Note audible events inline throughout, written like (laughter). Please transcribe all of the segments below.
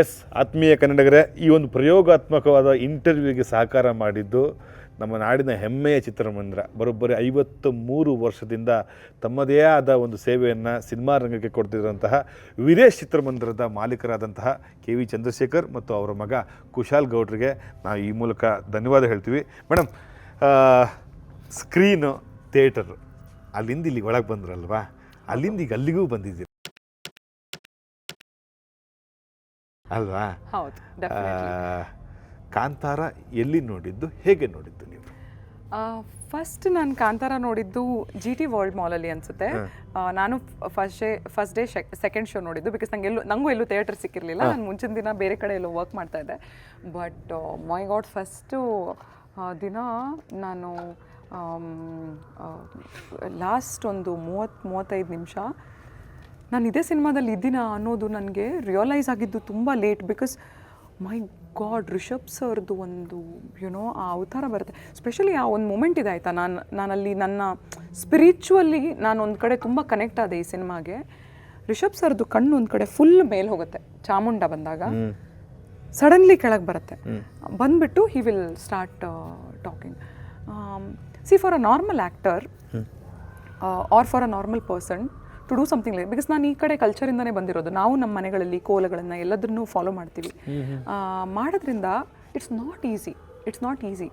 S ಆತ್ಮೀಯ ಕನ್ನಡಿಗರೇ, ಈ ಒಂದು ಪ್ರಯೋಗಾತ್ಮಕವಾದ ಇಂಟರ್ವ್ಯೂಗೆ ಸಹಕಾರ ಮಾಡಿದ್ದು ನಮ್ಮ ನಾಡಿನ ಹೆಮ್ಮೆಯ ಚಿತ್ರಮಂದಿರ. ಬರೋಬ್ಬರಿ ಐವತ್ತು ಮೂರು ವರ್ಷದಿಂದ ತಮ್ಮದೇ ಆದ ಒಂದು ಸೇವೆಯನ್ನು ಸಿನಿಮಾ ರಂಗಕ್ಕೆ ಕೊಡ್ತಿರುವಂತಹ ವೀರೇಶ್ ಚಿತ್ರಮಂದಿರದ ಮಾಲೀಕರಾದಂತಹ ಕೆ ವಿ ಚಂದ್ರಶೇಖರ್ ಮತ್ತು ಅವರ ಮಗ ಕುಶಾಲ್ ಗೌಡ್ರಿಗೆ ನಾವು ಈ ಮೂಲಕ ಧನ್ಯವಾದ ಹೇಳ್ತೀವಿ. ಮೇಡಮ್ ಸ್ಕ್ರೀನು ಥಿಯೇಟರು ಅಲ್ಲಿಂದ ಇಲ್ಲಿಗೆ ಒಳಗೆ ಬಂದ್ರಲ್ವಾ? ಅಲ್ಲಿಂದ ಈಗ ಅಲ್ಲಿಗೂ ಬಂದಿದ್ದೀರಿ? ಅಲ್ವಾ? ಹೌದು ಕಾಂತಾರ ಎಲ್ಲಿ ನೋಡಿದ್ದು ಹೇಗೆ ನೋಡಿದ್ದು ನೀವು? ಫಸ್ಟ್ ನಾನು ಕಾಂತಾರ ನೋಡಿದ್ದು ಜಿ ಟಿ ವರ್ಲ್ಡ್ ಮಾಲಲ್ಲಿ ಅನ್ಸುತ್ತೆ. ನಾನು first day first day second show ನೋಡಿದ್ದು ಬಿಕಾಸ್ ನಂಗೆ ಎಲ್ಲೂ ನಂಗೂ ಎಲ್ಲೂ ಥಿಯೇಟರ್ ಸಿಕ್ಕಿರಲಿಲ್ಲ. ನಾನು ಮುಂಚಿನ ದಿನ ಬೇರೆ ಕಡೆ ಎಲ್ಲೋ ವರ್ಕ್ ಮಾಡ್ತಾ ಇದ್ದೆ. ಬಟ್ ಮೈ ಗಾಡ್ ಫಸ್ಟು ದಿನ ನಾನು ಲಾಸ್ಟ್ ಒಂದು ಮೂವತ್ತು ಮೂವತ್ತೈದು ನಿಮಿಷ ನಾನು ಇದೇ ಸಿನಿಮಾದಲ್ಲಿ ಇದ್ದೀನ ಅನ್ನೋದು ನನಗೆ ರಿಯಲೈಸ್ ಆಗಿದ್ದು ತುಂಬ late because my god Rishab ಸರ್ದು ಒಂದು ಯುನೋ ಆ ಅವತಾರ ಬರುತ್ತೆ. ಸ್ಪೆಷಲಿ ಆ ಒಂದು ಮೂಮೆಂಟ್ ಇದೆ ಆಯಿತಾ? ನಾನು ನಾನಲ್ಲಿ ನನ್ನ ಸ್ಪಿರಿಚುವಲ್ಲಿ ನಾನು ಒಂದು ಕಡೆ ತುಂಬ ಕನೆಕ್ಟ್ ಆದೆ ಈ ಸಿನಿಮಾಗೆ. ರಿಷಬ್ ಸರ್ದು ಕಣ್ಣು ಒಂದು ಕಡೆ ಫುಲ್ ಮೇಲೆ ಹೋಗುತ್ತೆ. ಚಾಮುಂಡ ಬಂದಾಗ. ಸಡನ್ಲಿ ಕೆಳಗೆ ಬರುತ್ತೆ. ಬಂದ್ಬಿಟ್ಟು he will start talking see for a normal actor or for a normal person to do something like because ನಾನು ಈ ಕಡೆ ಕಲ್ಚರಿಂದನೇ ಬಂದಿರೋದು. ನಾವು ನಮ್ಮ ಮನೆಗಳಲ್ಲಿ ಕೋಲಗಳನ್ನು ಎಲ್ಲದನ್ನೂ ಫಾಲೋ ಮಾಡ್ತೀವಿ. ಮಾಡೋದ್ರಿಂದ it's not easy it's not easy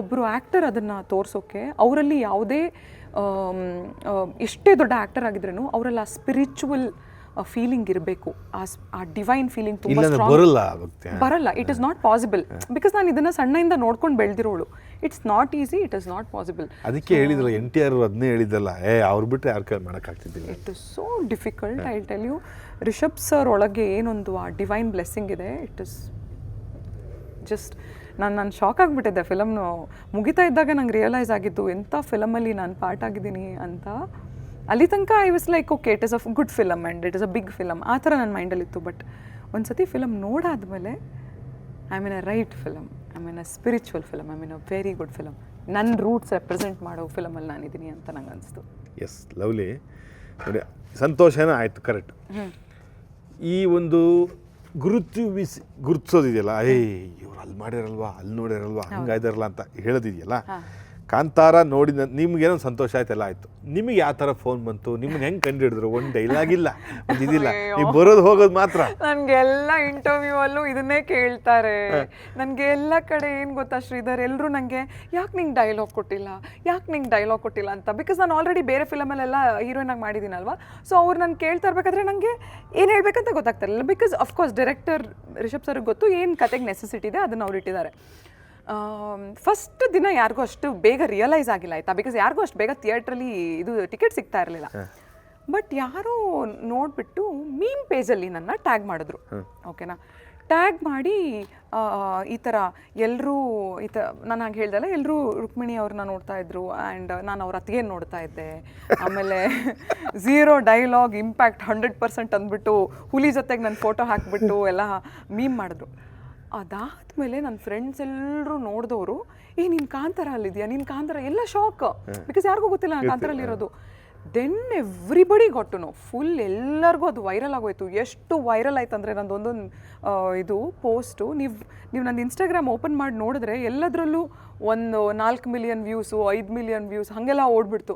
ಒಬ್ಬರು ಆ್ಯಕ್ಟರ್ ಅದನ್ನು ತೋರಿಸೋಕ್ಕೆ ಅವರಲ್ಲಿ ಯಾವುದೇ ಎಷ್ಟೇ ದೊಡ್ಡ ಆ್ಯಕ್ಟರ್ ಆಗಿದ್ರೂ ಅವರಲ್ಲಿ ಆ ಸ್ಪಿರಿಚುವಲ್ ಫೀಲಿಂಗ್ ಇರಬೇಕು. ಆ ಡಿವೈನ್ ಫೀಲಿಂಗ್ ತುಂಬ ಸ್ಟ್ರಾಂಗ್ ಬರಲ್ಲ it is not possible because ನಾನು ಇದನ್ನ ಸಣ್ಣಯಿಂದ ನೋಡ್ಕೊಂಡು ಬೆಳೆದಿರೋಳು. It's not easy it is not possible ಅದಕ್ಕೆ ಹೇಳಿದ್ರು ಎನ್ ಟಿ ಆರ್ ಅದನ್ನೇ ಹೇಳಿದ್ದಲ್ಲ ಏ ಅವ್ರು ಬಿಟ್ಟರೆ ಯಾರು ಕೈ ಮಾಡೋಕ್ಕಾಗ್ತಿದ್ದಿಲ್ಲ? It is so difficult I tell you Rishab sir ಒಳಗೆ ಏನೊಂದು ಆ ಡಿವೈನ್ ಬ್ಲೆಸ್ಸಿಂಗ್ ಇದೆ. ಇಟ್ ಇಸ್ ಜಸ್ಟ್ ನಾನು ನಾನು ಶಾಕ್ ಆಗಿಬಿಟ್ಟಿದ್ದೆ. ಫಿಲಮ್ನು ಮುಗಿತಾ ಇದ್ದಾಗ ನಂಗೆ ರಿಯಲೈಸ್ ಆಗಿದ್ದು ಎಂಥ ಫಿಲಮಲ್ಲಿ ನಾನು ಪಾರ್ಟ್ ಆಗಿದ್ದೀನಿ ಅಂತ ಅಲ್ಲಿ ತನಕ I was like okay it is a good film and it is a big film ಆ ಥರ ನನ್ನ ಮೈಂಡಲ್ಲಿತ್ತು ಬಟ್ ಒಂದು ಸತಿ film ನೋಡಾದಮೇಲೆ I mean a right film I mean a spiritual film I mean a very good film ನನ್ನ roots represent ಮಾಡೋ ಫಿಲಮಲ್ಲಿ ನಾನಿದ್ದೀನಿ ಅಂತ ನಂಗೆ ಅನಿಸ್ತು. ಎಸ್ ಲವ್ಲಿ ನೋಡಿ ಸಂತೋಷನೇ ಆಯಿತು ಕರೆಕ್ಟ್ ಈ ಒಂದು ಗುರುತಿಸಿ ಗುರುತಿಸೋದಿದೆಯಲ್ಲ ಏಯ್ ಇವ್ರು ಅಲ್ಲಿ ಮಾಡಿರಲ್ವಾ ಅಲ್ಲಿ ನೋಡಿರಲ್ವಾ ಹಂಗಾಯ್ದಾರಲ್ಲ ಅಂತ ಹೇಳೋದಿದೆಯಲ್ಲ ಕಾಂತಾರ ನೋಡಿದ ನಿಮ್ಗೇನೋ ಸಂತೋಷ ಆಯ್ತಲ್ಲ ಆಯ್ತು. ನಿಮಗೆ ಯಾವ ಥರ ಫೋನ್ ಬಂತು? ನಿಮ್ಮನ್ನ ಹೆಂಗೆ ಕಂಡು ಹಿಡಿದ್ರು ಒಂದು ಡೈಲಾಗ್ ಇಲ್ಲ. ಒಂದು ಇದಿಲ್ಲ. ನೀವು ಬರೋದು ಹೋಗೋದು ಮಾತ್ರ. ನನಗೆಲ್ಲ ಇಂಟರ್ವ್ಯೂ ಅಲ್ಲೂ ಇದನ್ನೇ ಕೇಳ್ತಾರೆ. ನನಗೆ ಎಲ್ಲ ಕಡೆ ಏನು ಗೊತ್ತಾ ಶ್ರೀಧರ್? ಎಲ್ಲರೂ ನನಗೆ ಯಾಕೆ ನಿಂಗೆ ಡೈಲಾಗ್ ಕೊಟ್ಟಿಲ್ಲ? ಯಾಕೆ ನಿಂಗೆ ಡೈಲಾಗ್ ಕೊಟ್ಟಿಲ್ಲ? ಅಂತ. ಬಿಕಾಸ್ ನಾನು ಆಲ್ರೆಡಿ ಬೇರೆ ಫಿಲಮಲ್ಲೆಲ್ಲ ಹೀರೋಯಿನ್ ಆಗಿ ಮಾಡಿದ್ದೀನಲ್ವಾ ಸೊ ಅವ್ರು ನಾನು ಕೇಳ್ತಾ ಇರ್ಬೇಕಾದ್ರೆ ನನಗೆ ಏನು ಹೇಳ್ಬೇಕಂತ ಗೊತ್ತಾಗ್ತಿರಲಿಲ್ಲ because of course director Rishab ಸರ್ಗೆ ಗೊತ್ತು ಏನು ಕತೆಗೆ ನೆಸೆಸಿಟಿ ಇದೆ ಅದನ್ನು ಅವ್ರು ಇಟ್ಟಿದ್ದಾರೆ. ಫಸ್ಟ್ ದಿನ ಯಾರಿಗೂ ಅಷ್ಟು ಬೇಗ ರಿಯಲೈಸ್ ಆಗಿಲ್ಲ ಆಯ್ತಾ? ಬಿಕಾಸ್ ಯಾರಿಗೂ ಅಷ್ಟು ಬೇಗ ಥಿಯೇಟ್ರಲ್ಲಿ ಇದು ಟಿಕೆಟ್ ಸಿಗ್ತಾ ಇರಲಿಲ್ಲ. ಬಟ್ ಯಾರೋ ನೋಡಿಬಿಟ್ಟು ಮೀಮ್ ಪೇಜಲ್ಲಿ ನನ್ನ ಟ್ಯಾಗ್ ಮಾಡಿದ್ರು. ಓಕೆನಾ ಟ್ಯಾಗ್ ಮಾಡಿ ಈ ಥರ ಎಲ್ಲರೂ ಈ ಥರ ನಾನು ಹಾಗೆ ಹೇಳ್ದಲ್ಲ ಎಲ್ಲರೂ ರುಕ್ಮಿಣಿ ಅವ್ರನ್ನ ನೋಡ್ತಾ ಇದ್ರು ಆ್ಯಂಡ್ ನಾನು ಅವ್ರ ಅತ್ತಿಗೆ ನೋಡ್ತಾ ಇದ್ದೆ. ಆಮೇಲೆ zero dialogue impact hundred percent ಅಂದ್ಬಿಟ್ಟು ಹುಲಿ ಜೊತೆಗೆ ನನ್ನ ಫೋಟೋ ಹಾಕಿಬಿಟ್ಟು ಎಲ್ಲ ಮೀಮ್ ಮಾಡಿದ್ರು. ಅದಾದ್ಮೇಲೆ ನನ್ನ ಫ್ರೆಂಡ್ಸ್ ಎಲ್ಲರೂ ನೋಡಿದವರು ಏ ನೀನು ಕಾಂತಾರ ಅಲ್ಲಿದ್ಯಾ? ನೀನು ಕಾಂತಾರ? ಎಲ್ಲ ಶಾಕ್ ಬಿಕಾಸ್ ಯಾರಿಗೂ ಗೊತ್ತಿಲ್ಲ ಕಾಂತಾರಲ್ಲಿ ಇರೋದು ದೆನ್ ಎವ್ರಿಬಡಿ ಗೊಟ್ಟು ನೋ ಫುಲ್ ಎಲ್ಲರಿಗೂ ಅದು ವೈರಲ್ ಆಗೋಯ್ತು. ಎಷ್ಟು ವೈರಲ್ ಆಯ್ತು ಅಂದರೆ ನಂದೊಂದೊಂದು ಇದು ಪೋಸ್ಟು ನೀವು ನೀವು ನನ್ನ ಇನ್ಸ್ಟಾಗ್ರಾಮ್ ಓಪನ್ ಮಾಡಿ ನೋಡಿದ್ರೆ ಎಲ್ಲದರಲ್ಲೂ ಒಂದು ನಾಲ್ಕು ಮಿಲಿಯನ್ ವ್ಯೂಸು ಐದು ಮಿಲಿಯನ್ ವ್ಯೂಸ್ ಹಾಗೆಲ್ಲ ಓಡ್ಬಿಡ್ತು.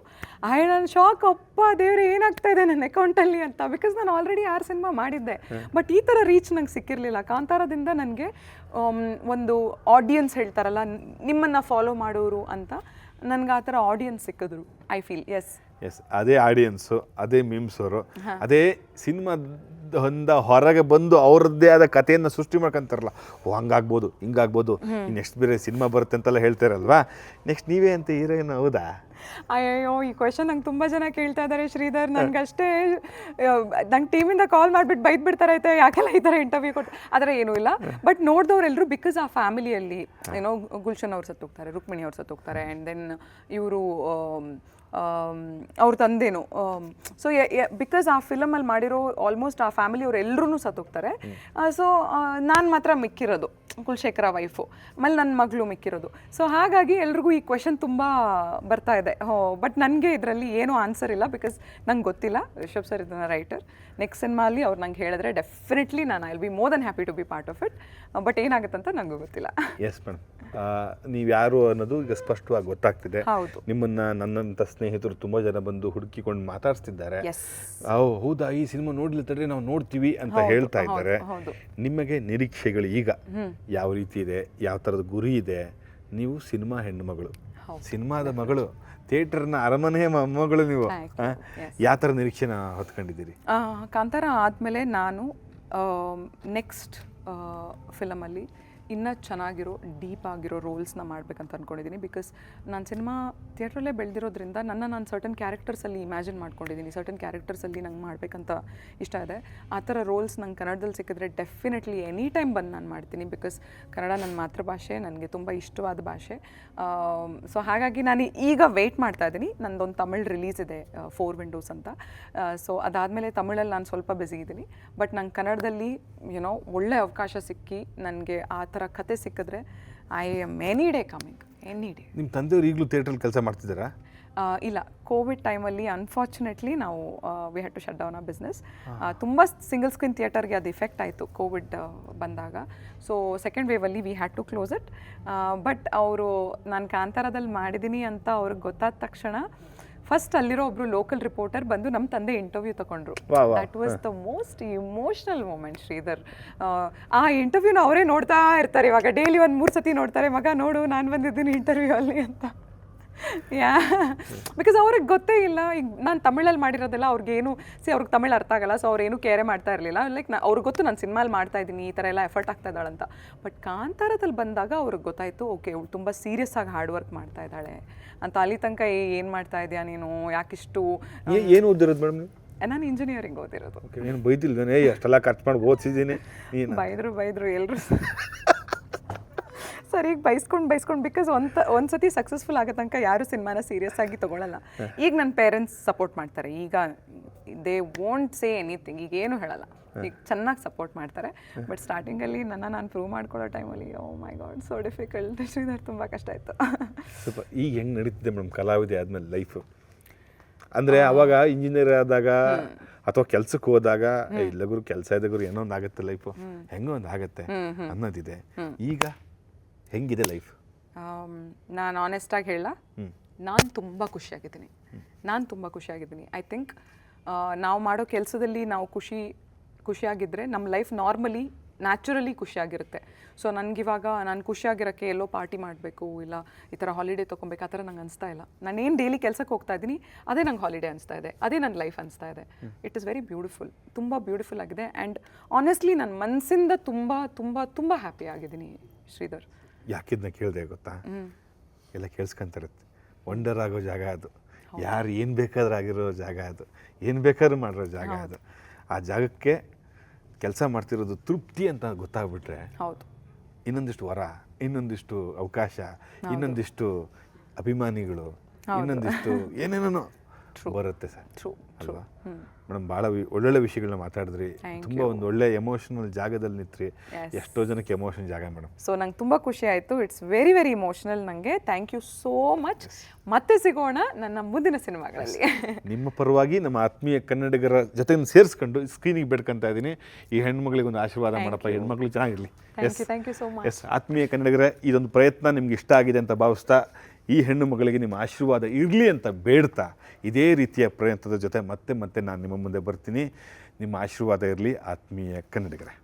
ಆಯ್ ನನ್ನ ಶಾಕ್ ಅಪ್ಪ ದೇವ್ರೆ ಏನಾಗ್ತಾ ಇದೆ ನನ್ನ ಅಕೌಂಟಲ್ಲಿ ಅಂತ. ಬಿಕಾಸ್ ನಾನು ಆಲ್ರೆಡಿ ಆರು ಸಿನಿಮಾ ಮಾಡಿದ್ದೆ. ಬಟ್ ಈ ಥರ ರೀಚ್ ನಂಗೆ ಸಿಕ್ಕಿರಲಿಲ್ಲ. ಕಾಂತಾರದಿಂದ ನನಗೆ ಒಂದು ಆಡಿಯನ್ಸ್ ಹೇಳ್ತಾರಲ್ಲ ನಿಮ್ಮನ್ನು ಫಾಲೋ ಮಾಡೋರು ಅಂತ. ನನಗೆ ಆ ಥರ ಆಡಿಯನ್ಸ್ ಸಿಕ್ಕಿದ್ರು ಐ ಫೀಲ್ ಎಸ್ ಎಸ್ ಅದೇ ಆಡಿಯನ್ಸು ಅದೇ ಮೀಮ್ಸವರು ಅದೇ ಸಿನಿಮಾ ಹೊಂದ ಹೊರಗೆ ಬಂದು ಅವ್ರದ್ದೇ ಆದ ಕಥೆಯನ್ನು ಸೃಷ್ಟಿ ಮಾಡ್ಕೊಂತಾರಲ್ಲ. ಓ ಹಂಗಾಗ್ಬೋದು ಹಿಂಗಾಗ್ಬೋದು. ನೆಕ್ಸ್ಟ್ ಬೇರೆ ಸಿನಿಮಾ ಬರುತ್ತೆ ಅಂತೆಲ್ಲ ಹೇಳ್ತಾರಲ್ವಾ? ನೆಕ್ಸ್ಟ್ ನೀವೇ ಅಂತ ಹೀರೋಯಿನ್ ಹೌದಾ? ಅಯ್ಯೋ ಈ ಕ್ವೆಶನ್ ನಂಗೆ ತುಂಬ ಜನ ಕೇಳ್ತಾ ಇದ್ದಾರೆ ಶ್ರೀಧರ್. ನನಗಷ್ಟೇ ನಂಗೆ ಟೀಮಿಂದ ಕಾಲ್ ಮಾಡಿಬಿಟ್ಟು ಬೈದು ಬಿಡ್ತಾರೆ ಐತೆ. ಯಾಕೆಲ್ಲ ಈ ಥರ ಇಂಟರ್ವ್ಯೂ ಕೊಟ್ಟು ಆದರೆ ಏನೂ ಇಲ್ಲ. ಬಟ್ ನೋಡಿದವರೆಲ್ಲರೂ ಬಿಕಾಸ್ ಆ ಫ್ಯಾಮಿಲಿಯಲ್ಲಿ ಏನೋ ಗುಲ್ಶನ್ ಅವ್ರು ಸತ್ತೋಗ್ತಾರೆ ರುಕ್ಮಿಣಿ ಅವ್ರು ಸತ್ತೋಗ್ತಾರೆ ಆ್ಯಂಡ್ ದೆನ್ ಇವರು ಅವ್ರ ತಂದೇನು. ಸೊ ಬಿಕಾಸ್ ಆ ಫಿಲಮಲ್ಲಿ ಮಾಡಿರೋ ಆಲ್ಮೋಸ್ಟ್ ಆ ಫ್ಯಾಮಿಲಿ ಅವ್ರು ಎಲ್ಲರೂ ಸತ್ತೋಗ್ತಾರೆ. ಸೊ ನಾನು ಮಾತ್ರ ಮಿಕ್ಕಿರೋದು ಕುಲಶೇಖರ ವೈಫು. ಆಮೇಲೆ ನನ್ನ ಮಗಳು ಮಿಕ್ಕಿರೋದು. ಸೊ ಹಾಗಾಗಿ ಎಲ್ರಿಗೂ ಈ ಕ್ವೆಶನ್ ತುಂಬ ಬರ್ತಾ ಇದೆ. ಹೋ ಬಟ್ ನನಗೆ ಇದರಲ್ಲಿ ಏನೂ ಆನ್ಸರ್ ಇಲ್ಲ ಬಿಕಾಸ್ ನಂಗೆ ಗೊತ್ತಿಲ್ಲ. ರಿಷಬ್ ಸರ್ ಇದನ್ನ ರೈಟರ್ ನೆಕ್ಸ್ಟ್ ಸಿನಿಮಾಲಿ ಅವ್ರು ನಂಗೆ ಹೇಳಿದ್ರೆ ಡೆಫಿನೆಟ್ಲಿ ನಾನು I be more than happy to be part of it but ಏನಾಗುತ್ತೆ ಅಂತ ನನಗೂ ಗೊತ್ತಿಲ್ಲ. ಎಸ್ ಮೇಡಮ್ ನೀವು ಯಾರು ಅನ್ನೋದು ಈಗ ಸ್ಪಷ್ಟವಾಗಿ ಗೊತ್ತಾಗ್ತಿದೆ. ನಿಮ್ಮನ್ನ ನನ್ನಂಥ ಸ್ನೇಹಿತರು ತುಂಬ ಜನ ಬಂದು ಹುಡುಕಿಕೊಂಡು ಮಾತಾಡ್ಸ್ತಿದ್ದಾರೆ. ಹೌದಾ? ಈ ಸಿನಿಮಾ ನೋಡ್ಲಿ ತಡ್ರಿ ನಾವು ನೋಡ್ತೀವಿ ಅಂತ ಹೇಳ್ತಾ ಇದ್ದಾರೆ. ನಿಮಗೆ ನಿರೀಕ್ಷೆಗಳು ಈಗ ಯಾವ ರೀತಿ ಇದೆ ಯಾವ ಥರದ ಗುರಿ ಇದೆ? ನೀವು ಸಿನಿಮಾ ಹೆಣ್ಣು ಮಗಳು. ಹೌದು. ಸಿನಿಮಾದ ಮಗಳು. ಥಿಯೇಟರ್ನ ಅರಮನೆಯ ಮಗಳು ನೀವು. ಯಾವ ಥರ ನಿರೀಕ್ಷೆನ ಹೊತ್ಕೊಂಡಿದ್ದೀರಿ? ಕಾಂತಾರ ಆದಮೇಲೆ ನಾನು ನೆಕ್ಸ್ಟ್ ಫಿಲಮಲ್ಲಿ ಇನ್ನೂ ಚೆನ್ನಾಗಿರೋ ಡೀಪ್ ಆಗಿರೋ ರೋಲ್ಸ್ನ ಮಾಡ್ಬೇಕಂತ ಅಂದ್ಕೊಂಡಿದ್ದೀನಿ ಬಿಕಾಸ್ ನಾನು ಸಿನಿಮಾ ಥಿಯೇಟ್ರಲ್ಲೇ ಬೆಳೆದಿರೋದ್ರಿಂದ ನನ್ನ ನಾನು ಸರ್ಟನ್ ಕ್ಯಾರೆಕ್ಟರ್ಸಲ್ಲಿ ಇಮ್ಯಾಜಿನ್ ಮಾಡ್ಕೊಂಡಿದ್ದೀನಿ ಸರ್ಟನ್ ಕ್ಯಾರೆಕ್ಟರ್ಸಲ್ಲಿ ನಂಗೆ ಮಾಡಬೇಕಂತ ಇಷ್ಟ ಇದೆ. ಆ ಥರ ರೋಲ್ಸ್ ನಂಗೆ ಕನ್ನಡದಲ್ಲಿ ಸಿಕ್ಕಿದ್ರೆ ಡೆಫಿನೆಟ್ಲಿ ಎನಿ ಟೈಮ್ ಬಂದು ನಾನು ಮಾಡ್ತೀನಿ ಬಿಕಾಸ್ ಕನ್ನಡ ನನ್ನ ಮಾತೃಭಾಷೆ, ನನಗೆ ತುಂಬ ಇಷ್ಟವಾದ ಭಾಷೆ. ಸೊ ಹಾಗಾಗಿ ನಾನು ಈಗ ವೆಯ್ಟ್ ಮಾಡ್ತಾ ಇದ್ದೀನಿ ನಂದೊಂದು ತಮಿಳ್ ರಿಲೀಸ್ ಇದೆ ಫೋರ್ ವಿಂಡೋಸ್ ಅಂತ. ಸೊ ಅದಾದಮೇಲೆ ತಮಿಳಲ್ಲಿ ನಾನು ಸ್ವಲ್ಪ ಬ್ಯುಸಿ ಇದ್ದೀನಿ ಬಟ್ ನಂಗೆ ಕನ್ನಡದಲ್ಲಿ ಯುನೋ ಒಳ್ಳೆ ಅವಕಾಶ ಸಿಕ್ಕಿ ನನಗೆ ಆ ಥರ ಕತೆ ಸಿಕ್ಕಿದ್ರೆ I'm any day coming any day ನಿಮ್ಮ ತಂದೆಯವರು ಈಗಲೂ ಥಿಯೇಟ್ರಲ್ಲಿ ಕೆಲಸ ಮಾಡ್ತಿದ್ದಾರಾ? ಇಲ್ಲ ಕೋವಿಡ್ ಟೈಮಲ್ಲಿ ಅನ್ಫಾರ್ಚುನೇಟ್ಲಿ ನಾವು we had to shut down ಆ ಬಿಸ್ನೆಸ್ ತುಂಬ ಸಿಂಗಲ್ ಸ್ಕ್ರೀನ್ ಥಿಯೇಟರ್ಗೆ ಅದು ಇಫೆಕ್ಟ್ ಆಯಿತು ಕೋವಿಡ್ ಬಂದಾಗ. So second ವೇವಲ್ಲಿ we had to close it but ಅವರು ನಾನು ಕಾಂತಾರದಲ್ಲಿ ಮಾಡಿದ್ದೀನಿ ಅಂತ ಅವ್ರಿಗೆ ಗೊತ್ತಾದ ತಕ್ಷಣ ಫಸ್ಟ್ ಅಲ್ಲಿರೋ ಒಬ್ರು ಲೋಕಲ್ ರಿಪೋರ್ಟರ್ ಬಂದು ನಮ್ಮ ತಂದೆ ಇಂಟರ್ವ್ಯೂ ತಗೊಂಡ್ರು. That was the most emotional moment Sridhar. ಆ ಇಂಟರ್ವ್ಯೂನ ಅವರೇ ನೋಡ್ತಾ ಇರ್ತಾರೆ. ಇವಾಗ ಡೈಲಿ ಒಂದು ಮೂರು ಸತಿ ನೋಡ್ತಾರೆ ಮಗ ನೋಡು ನಾನು ಬಂದಿದ್ದೀನಿ ಇಂಟರ್ವ್ಯೂ ಅಲ್ಲಿ ಅಂತ. (laughs) ಯಾ ಬಿಕಾಸ್ (laughs) ಅವ್ರಿಗೆ ಗೊತ್ತೇ ಇಲ್ಲ. ಈಗ ನಾನು ತಮಿಳಲ್ಲಿ ಮಾಡಿರೋದೆಲ್ಲ ಅವ್ರಿಗೇನು ಸಿ ಅವ್ರಿಗೆ ತಮಿಳು ಅರ್ಥ ಆಗಲ್ಲ ಸೊ ಅವ್ರೇನು ಕೇರೆ ಮಾಡ್ತಾ ಇರಲಿಲ್ಲ. ಲೈಕ್ ನಾ ಅವ್ರಿಗೆ ಗೊತ್ತು ನಾನು ಸಿನಿಮಾಲಿ ಮಾಡ್ತಾ ಇದ್ದೀನಿ ಈ ಥರ ಎಲ್ಲ ಎಫರ್ಟ್ ಆಗ್ತಾ ಅಂತ. ಬಟ್ ಕಾಂತಾರದಲ್ಲಿ ಬಂದಾಗ ಅವ್ರಿಗೆ ಗೊತ್ತಾಯಿತು ಓಕೆ ಇವಳು ತುಂಬ ಸೀರಿಯಸ್ ಆಗಿ ಹಾರ್ಡ್ ವರ್ಕ್ ಮಾಡ್ತಾ ಇದ್ದಾಳೆ. ಅಂತ ಅಲ್ಲಿ ತನಕ ಏನು ಮಾಡ್ತಾ ಇದೆಯಾ ನೀನು? ಯಾಕಿಷ್ಟು? ಏನು ಓದಿರೋದು ಮೇಡಮ್ ನಾನು ಇಂಜಿನಿಯರಿಂಗ್ ಓದಿರೋದು. ಏನು ಬೈದಿಲ್ಲ ಏ ಅಷ್ಟೆಲ್ಲ ಖರ್ಚು ಮಾಡಿ ಓದಿಸಿದ್ದೀನಿ. ನೀನು ಬೈದ್ರು ಬೈದ್ರು ಎಲ್ಲರೂ (laughs) ಸರ್ ಈಗ ಬೈಸ್ಕೊಂಡು ಬೈಸ್ಕೊಂಡು ಬಿಕಾಸ್ ಒಂದು ಒಂದು ಸತಿ ಸಕ್ಸಸ್ಫುಲ್ ಆಗೋ ತನಕ ಯಾರು ಸಿನಿಮಾನ ಸೀರಿಯಸ್ ಆಗಿ ತೊಗೊಳಲ್ಲ. ಈಗ ನನ್ನ ಪೇರೆಂಟ್ಸ್ ಸಪೋರ್ಟ್ ಮಾಡ್ತಾರೆ. ಈಗ ದೇ ವೋಂಟ್ ಸೇ ಎನಿಥಿಂಗ್ ಈಗ ಏನು ಹೇಳಲ್ಲ. ಈಗ ಚೆನ್ನಾಗಿ ಸಪೋರ್ಟ್ ಮಾಡ್ತಾರೆ. ಬಟ್ ಸ್ಟಾರ್ಟಿಂಗಲ್ಲಿ ನನ್ನ ನಾನು ಪ್ರೂವ್ ಮಾಡ್ಕೊಳ್ಳೋ ಟೈಮಲ್ಲಿ ಓ my god so difficult Sridhar ತುಂಬ ಕಷ್ಟ ಇತ್ತು (laughs) ಸ್ವಲ್ಪ ಈಗ ಹೆಂಗೆ ನಡೀತಿದೆ ಮೇಡಮ್ ಕಲಾವಿದೆ ಆದಮೇಲೆ ಲೈಫು ಅಂದರೆ ಅವಾಗ ಇಂಜಿನಿಯರ್ ಆದಾಗ ಅಥವಾ ಕೆಲ್ಸಕ್ಕೆ ಹೋದಾಗ ಏ, ಇಲ್ಲ ಗುರು ಕೆಲಸ ಇದೆ ಗುರು ಏನೋ ಒಂದು ಆಗುತ್ತೆ ಲೈಫು ಹೆಂಗೋ ಒಂದು ಆಗುತ್ತೆ ಅನ್ನೋದಿದೆ. ಈಗ ಹೆಂಗಿದೆ ಲೈಫ್ ನಾನು ಆನೆಸ್ಟಾಗಿ ಹೇಳ ನಾನು ತುಂಬ ಖುಷಿಯಾಗಿದ್ದೀನಿ. ನಾನು ತುಂಬ ಖುಷಿಯಾಗಿದ್ದೀನಿ. ಐ ಥಿಂಕ್ ನಾವು ಮಾಡೋ ಕೆಲಸದಲ್ಲಿ ನಾವು ಖುಷಿ ಖುಷಿಯಾಗಿದ್ದರೆ ನಮ್ಮ ಲೈಫ್ ನಾರ್ಮಲಿ ನ್ಯಾಚುರಲಿ ಖುಷಿಯಾಗಿರುತ್ತೆ. ಸೊ ನನಗಿವಾಗ ನಾನು ಖುಷಿಯಾಗಿರೋಕ್ಕೆ ಎಲ್ಲೋ ಪಾರ್ಟಿ ಮಾಡಬೇಕು ಇಲ್ಲ ಈ ಥರ ಹಾಲಿಡೇ ತೊಗೊಬೇಕು ಆ ಥರ ನಂಗೆ ಅನಿಸ್ತಾ ಇಲ್ಲ. ನಾನೇನು ಡೈಲಿ ಕೆಲಸಕ್ಕೆ ಹೋಗ್ತಾ ಇದ್ದೀನಿ ಅದೇ ನಂಗೆ ಹಾಲಿಡೇ ಅನಿಸ್ತಾ ಇದೆ ಅದೇ ನನ್ನ ಲೈಫ್ ಅನಿಸ್ತಾ ಇದೆ. ಇಟ್ ಇಸ್ ವೆರಿ ಬ್ಯೂಟಿಫುಲ್ ತುಂಬ ಬ್ಯೂಟಿಫುಲ್ ಆಗಿದೆ. ಆ್ಯಂಡ್ ಆನೆಸ್ಟ್ಲಿ ನನ್ನ ಮನಸ್ಸಿಂದ ತುಂಬ ತುಂಬ ತುಂಬ ಹ್ಯಾಪಿ ಆಗಿದ್ದೀನಿ ಶ್ರೀಧರ್. ಯಾಕಿದ್ನ ಕೇಳಿದೆ ಗೊತ್ತಾ? ಎಲ್ಲ ಕೇಳಿಸ್ಕೊಂತಿರುತ್ತೆ. ವಂಡರ್ ಆಗೋ ಜಾಗ ಅದು. ಯಾರು ಏನು ಬೇಕಾದ್ರೂ ಆಗಿರೋ ಜಾಗ ಅದು. ಏನು ಬೇಕಾದ್ರೂ ಮಾಡಿರೋ ಜಾಗ ಅದು. ಆ ಜಾಗಕ್ಕೆ ಕೆಲಸ ಮಾಡ್ತಿರೋದು ತೃಪ್ತಿ ಅಂತ ಗೊತ್ತಾಗ್ಬಿಟ್ರೆ ಹೌದು. ಇನ್ನೊಂದಿಷ್ಟು ವರ ಇನ್ನೊಂದಿಷ್ಟು ಅವಕಾಶ ಇನ್ನೊಂದಿಷ್ಟು ಅಭಿಮಾನಿಗಳು ಇನ್ನೊಂದಿಷ್ಟು ಏನೇನೋ ಬರುತ್ತೆ ಸರ್. ಅಲ್ವಾ? ಮೇಡಮ್ ಭಾಳ ವಿ- ಒಳ್ಳೊಳ್ಳೆ ವಿಷಯಗಳನ್ನ ಮಾತಾಡಿದ್ರಿ. ತುಂಬ ಒಂದು ಒಳ್ಳೆ ಎಮೋಷನಲ್ ಜಾಗದಲ್ಲಿ ನಿಂತ್ರಿ. ಎಷ್ಟೋ ಜನಕ್ಕೆ ಎಮೋಷನ್ ಜಾಗ ಮೇಡಮ್. ಸೊ ನಂಗೆ ತುಂಬಾ ಖುಷಿ ಆಯ್ತು. ಇಟ್ಸ್ ವೆರಿ ವೆರಿ ಎಮೋಷನಲ್ ನನಗೆ ಥ್ಯಾಂಕ್ ಯು ಸೋ ಮಚ್ ಮತ್ತೆ ಸಿಗೋಣ ನನ್ನ ಮುಂದಿನ ಸಿನಿಮಾಗಳಲ್ಲಿ. ನಿಮ್ಮ ಪರವಾಗಿ ನಮ್ಮ ಆತ್ಮೀಯ ಕನ್ನಡಿಗರ ಜೊತೆ ಸೇರಿಸ್ಕೊಂಡು ಸ್ಕ್ರೀನಿಗೆ ಬೇಡ್ಕೊಂತ ಇದ್ದೀನಿ. ಈ ಹೆಣ್ಮಗಳಿಗೆ ಒಂದು ಆಶೀರ್ವಾದ ಮಾಡಪ್ಪ. ಹೆಣ್ಮಕ್ಳು ಚೆನ್ನಾಗಿರ್ಲಿ. Thank you thank you so much yes ಆತ್ಮೀಯ ಕನ್ನಡಿಗರ ಇದೊಂದು ಪ್ರಯತ್ನ ನಿಮ್ಗೆ ಇಷ್ಟ ಆಗಿದೆ ಅಂತ ಭಾವಿಸ್ತಾ ಈ ಹೆಣ್ಣು ಮಗಳಿಗೆ ನಿಮ್ಮ ಆಶೀರ್ವಾದ ಇರಲಿ ಅಂತ ಬೇಡ್ತಾ ಇದೇ ರೀತಿಯ ಪ್ರಯತ್ನದ ಜೊತೆ ಮತ್ತೆ ಮತ್ತೆ ನಾನು ನಿಮ್ಮ ಮುಂದೆ ಬರ್ತೀನಿ. ನಿಮ್ಮ ಆಶೀರ್ವಾದ ಇರಲಿ. ಆತ್ಮೀಯ ಕನ್ನಡಿಗರೇ.